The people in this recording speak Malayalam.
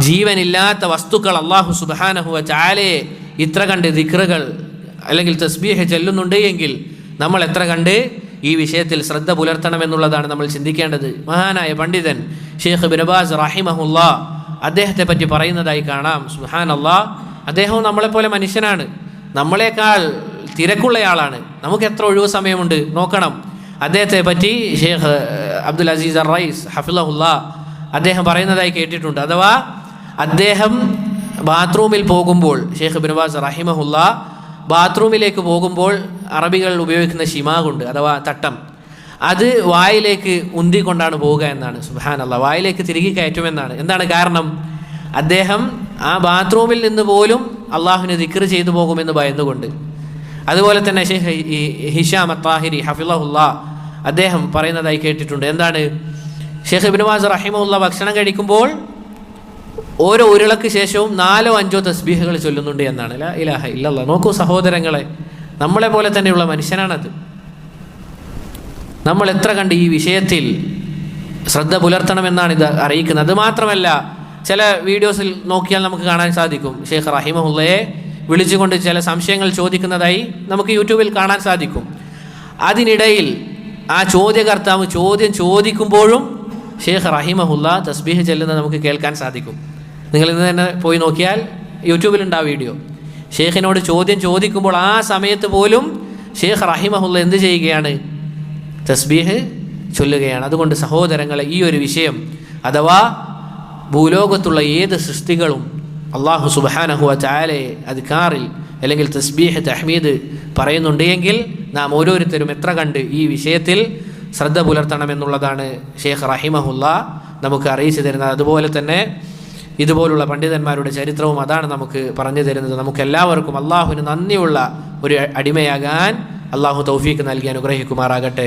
ജീവനില്ലാത്ത വസ്തുക്കൾ അള്ളാഹു സുബാനഹുവ ചാലയെ ഇത്ര കണ്ട് ദിക്റുകൾ അല്ലെങ്കിൽ തസ്ബീഹ് ചെല്ലുന്നുണ്ട് എങ്കിൽ നമ്മൾ എത്ര കണ്ട് ഈ വിഷയത്തിൽ ശ്രദ്ധ പുലർത്തണമെന്നുള്ളതാണ് നമ്മൾ ചിന്തിക്കേണ്ടത്. മഹാനായ പണ്ഡിതൻ ഷെയ്ഖ് ബിനബാസ് റഹിമഹുല്ല അദ്ദേഹത്തെ പറ്റി പറയുന്നതായി കാണാം. സുഹാൻ അള്ളാ അദ്ദേഹവും നമ്മളെപ്പോലെ മനുഷ്യനാണ്. നമ്മളെക്കാൾ തിരക്കുള്ളയാളാണ് നമുക്ക് എത്ര ഒഴിവ് സമയമുണ്ട്? നോക്കണം. അദ്ദേഹത്തെ പറ്റി ഷെയ്ഖ് അബ്ദുൽ അസീസ് റൈസ് ഹഫിളഹുല്ല അദ്ദേഹം പറയുന്നതായി കേട്ടിട്ടുണ്ട്. അഥവാ അദ്ദേഹം ബാത്റൂമിൽ പോകുമ്പോൾ ഷെയ്ഖ് ബിൻവാസ് റഹിമഹുല്ല ബാത്റൂമിലേക്ക് പോകുമ്പോൾ അറബികൾ ഉപയോഗിക്കുന്ന ഷിമാകുണ്ട് അഥവാ തട്ടം. അത് വായിലേക്ക് ഉന്തിക്കൊണ്ടാണ് പോവുക എന്നാണ്. സുഹാൻ അല്ല വായിലേക്ക് തിരികെ കയറ്റുമെന്നാണ് എന്താണ് കാരണം? അദ്ദേഹം ആ ബാത്റൂമിൽ നിന്ന് പോലും അള്ളാഹുവിന് ദിക്ർ ചെയ്തു പോകുമെന്ന് ഭയന്നുകൊണ്ട്. അതുപോലെ തന്നെ ഷെയ്ഖ് ഹിഷാം അത്താഹിരി ഹഫിലഹുല്ല അദ്ദേഹം പറയുന്നതായി കേട്ടിട്ടുണ്ട്. എന്താണ്? ഷെയ്ഖ് ഇബിനുവാസ് റഹിമുള്ള ഭക്ഷണം കഴിക്കുമ്പോൾ ഓരോ ഉരുളക്ക് ശേഷവും നാലോ അഞ്ചോ തസ്ബീഹകൾ ചൊല്ലുന്നുണ്ട് എന്നാണ്. ലാ ഇലാഹ ഇല്ലല്ല. നോക്കൂ സഹോദരങ്ങളെ നമ്മളെ പോലെ തന്നെയുള്ള മനുഷ്യനാണത്. നമ്മൾ എത്ര കണ്ട് ഈ വിഷയത്തിൽ ശ്രദ്ധ പുലർത്തണമെന്നാണ് ഇത് അറിയിക്കുന്നത്. അത് മാത്രമല്ല ചില വീഡിയോസിൽ നോക്കിയാൽ നമുക്ക് കാണാൻ സാധിക്കും. ഷെയ്ഖ് റഹിമഹുള്ളയെ വിളിച്ചുകൊണ്ട് ചില സംശയങ്ങൾ ചോദിക്കുന്നതായി നമുക്ക് യൂട്യൂബിൽ കാണാൻ സാധിക്കും. അതിനിടയിൽ ആ ചോദ്യകർത്താവ് ചോദ്യം ചോദിക്കുമ്പോഴും ഷെയ്ഖ് റഹിമഹുല്ല തസ്ബീഹ് ചെല്ലുന്നത് നമുക്ക് കേൾക്കാൻ സാധിക്കും. നിങ്ങൾ ഇന്ന് തന്നെ പോയി നോക്കിയാൽ യൂട്യൂബിലുണ്ട് ആ വീഡിയോ. ഷെയ്ഖിനോട് ചോദ്യം ചോദിക്കുമ്പോൾ ആ സമയത്ത് പോലും ഷെയ്ഖ് റഹിമഹുല്ല എന്ത് ചെയ്യുകയാണ്? തസ്ബീഹ് ചൊല്ലുകയാണ്. അതുകൊണ്ട് സഹോദരങ്ങളെ ഈ ഒരു വിഷയം അഥവാ ഭൂലോകത്തുള്ള ഏത് സൃഷ്ടികളും അള്ളാഹു സുബാനഹുവ ചായാലെ അധികാറിൽ അല്ലെങ്കിൽ തസ്ബീഹ് തഹ്മീദ് പറയുന്നുണ്ടെങ്കിൽ നാം ഓരോരുത്തരും എത്ര കണ്ട് ഈ വിഷയത്തിൽ ശ്രദ്ധ പുലർത്തണമെന്നുള്ളതാണ് ഷെയ്ഖ് റഹിമഹുല്ല നമുക്ക് അറിയിച്ചു തരുന്നത്. അതുപോലെ തന്നെ ഇതുപോലുള്ള പണ്ഡിതന്മാരുടെ ചരിത്രവും അതാണ് നമുക്ക് പറഞ്ഞു തരുന്നത്. നമുക്ക് എല്ലാവർക്കും അള്ളാഹുവിന് നന്ദിയുള്ള ഒരു അടിമയാകാൻ അള്ളാഹു തൗഫീക്ക് നൽകി അനുഗ്രഹിക്കുമാറാകട്ടെ.